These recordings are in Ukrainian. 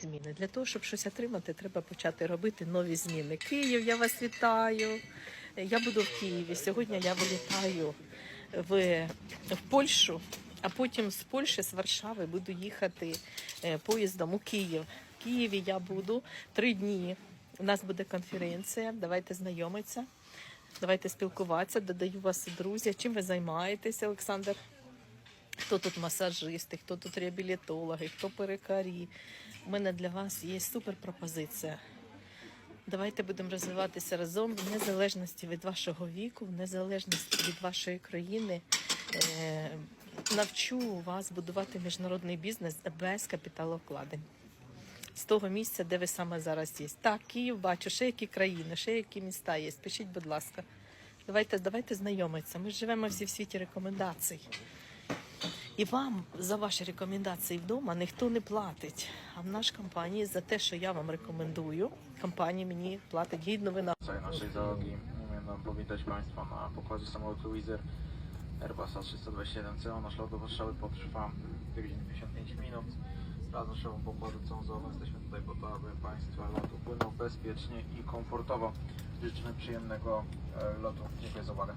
Зміни для того, щоб щось отримати, треба почати робити нові зміни. Київ, я вас вітаю. Я буду в Києві. Сьогодні я вилітаю в, в Польщу, а потім з Польщі, з Варшави, буду їхати е, поїздом у Київ. В Києві я буду три дні. У нас буде конференція. Давайте знайомитися, давайте спілкуватися. Додаю вас друзі. Чим ви займаєтеся, Олександр? Хто тут масажисти, хто тут реабілітологи, хто перекарі. У мене для вас є супер пропозиція. Давайте будемо розвиватися разом в незалежності від вашого віку, в незалежності від вашої країни. Е, навчу вас будувати міжнародний бізнес без капіталовкладень. З того місця, де ви саме зараз є. Так, Київ бачу, ще які країни, ще які міста є. Пишіть, будь ласка. Давайте, давайте знайомитися. Ми живемо всі в світі рекомендацій. І вам за ваші рекомендації вдома ніхто не платить. А в нашій компанії за те, що я вам рекомендую, компанія mені платить гідну винагороду. całej naszej załogi. Umiem Wam powitać Państwa na pokładzie samolotu Wizer Airbusa 327CO. Nasz lot do Warszawy potrwa 2 godziny 55 minut. Wraz z naszą pokładu całą jesteśmy tutaj po to, aby Państwa lot upłynął bezpiecznie i komfortowo. Życzymy przyjemnego e, lotu. Dziękuję za uwagę.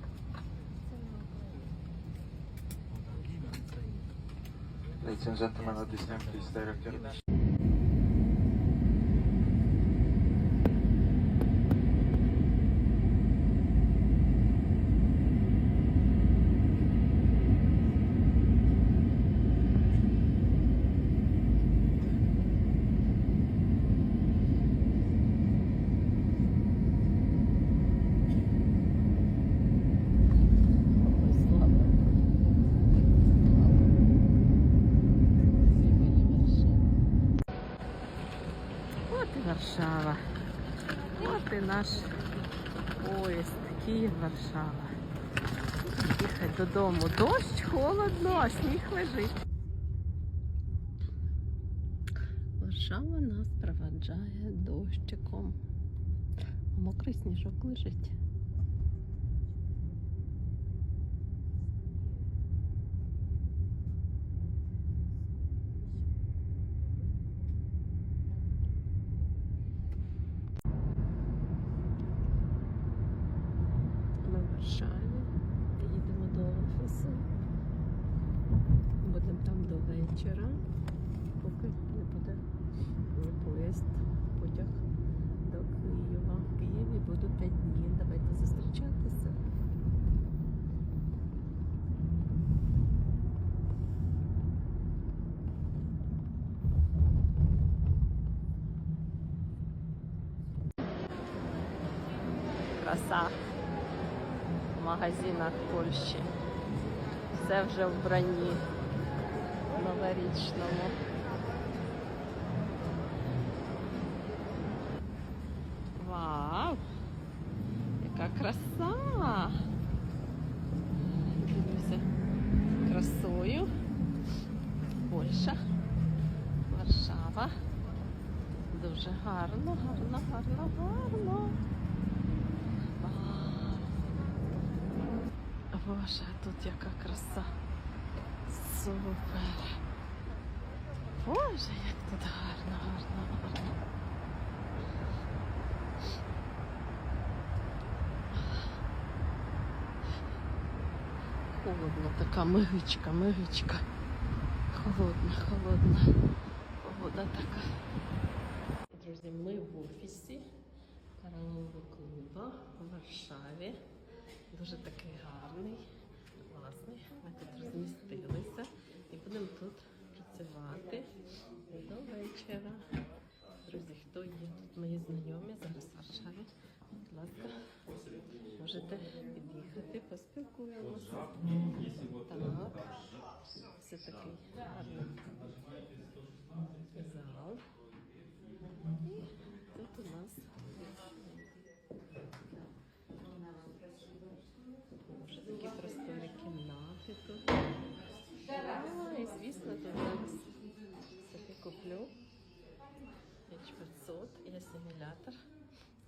Ladies and gentlemen, at this time, please direct your От і Варшава. От і наш поїзд. Київ, Варшава. Їхати додому. Дощ, холодно, а сніг лежить. Варшава нас проведжає дощиком. Мокрий сніжок лежить. Ми в Варшаві. Їдемо до офісу. Будемо там до вечора, поки не буде поїзд, потяг до Києва. В Києві буду 5 днів. Давайте зустрічатися. Краса в магазинах Польщі. Все вже в бранні новорічному. Вау! Яка краса! Дивлюся красою. Польща, Варшава. Дуже гарно, гарно, гарно, гарно. Вау! Боже, тут яка краса. Супер. Боже, як тут гарно, гарно, гарно. Холодно, така мигичка, мигичка. Холодна, холодна. Погода така. Друзі, ми в офісі караулового клубу в Варшаві. Дуже такий гарний, класний. Ми тут розмістилися і будемо тут працювати до вечора. Друзі, хто є тут мої знайомі зараз Варшаві, будь ласка, можете під'їхати, поспілкуємося. Так, все такий гарний зал. І звісно, тут зараз собі куплю H500 і асимілятор,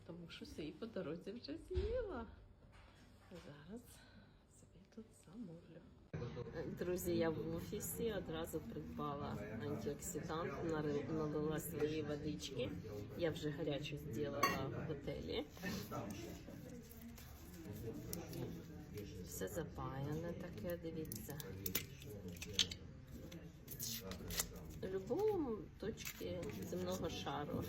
тому що свій по дорозі вже з'їла. Зараз собі тут замовлю. Друзі, я в офісі одразу придбала антиоксидант, налила свої водички. Я вже гарячу зробила в готелі. Все запаяне таке, дивіться. В будь-якому точці земного шару,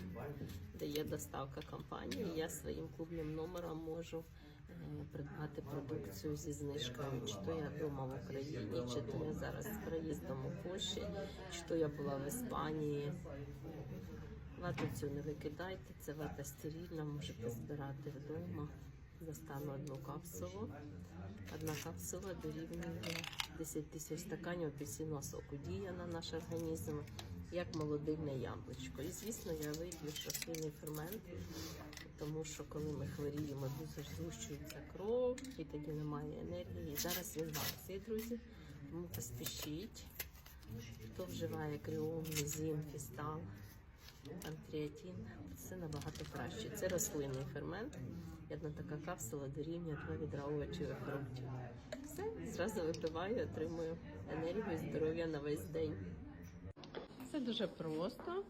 де є доставка компанії, я своїм клубним номером можу е, придбати продукцію зі знижкою. Чи то я вдома в Україні, чи то я зараз з проїздом у Польщі, чи то я була в Іспанії. Вату цю не викидайте, це вата стерильна, можете збирати вдома. Достану одну капсулу. Одна капсула дорівнює 10 тисяч стаканів апельсинового соку. Діє на наш організм як молодильне яблучко. І звісно, я вип'ю рослинний фермент, тому що коли ми хворіємо, дуже згущується кров і тоді немає енергії. І Зараз він в акції, друзі. Тому поспішіть. Хто вживає кріом, мізін, фістал, панкреатин, це набагато краще. Це рослинний фермент. Одна така капсула дорівнює два відра овочів фруктів. Все, зразу випиваю, отримую енергію, здоров'я на весь день. Це дуже просто.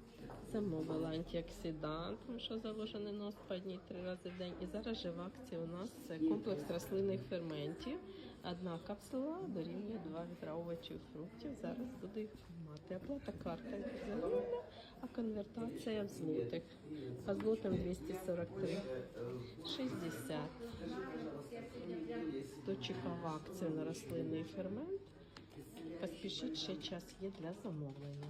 Замовила антиоксидант, тому що заложений нос по одній три рази в день. І зараз же в акції у нас це комплекс рослинних ферментів. Одна капсула дорівнює два відра овочів фруктів. Зараз буду їх мати. Оплата карта а конвертація в злотих. По злотим 243, 60. То чекова акцію на рослинний фермент, поспішіть ще час є для замовлення.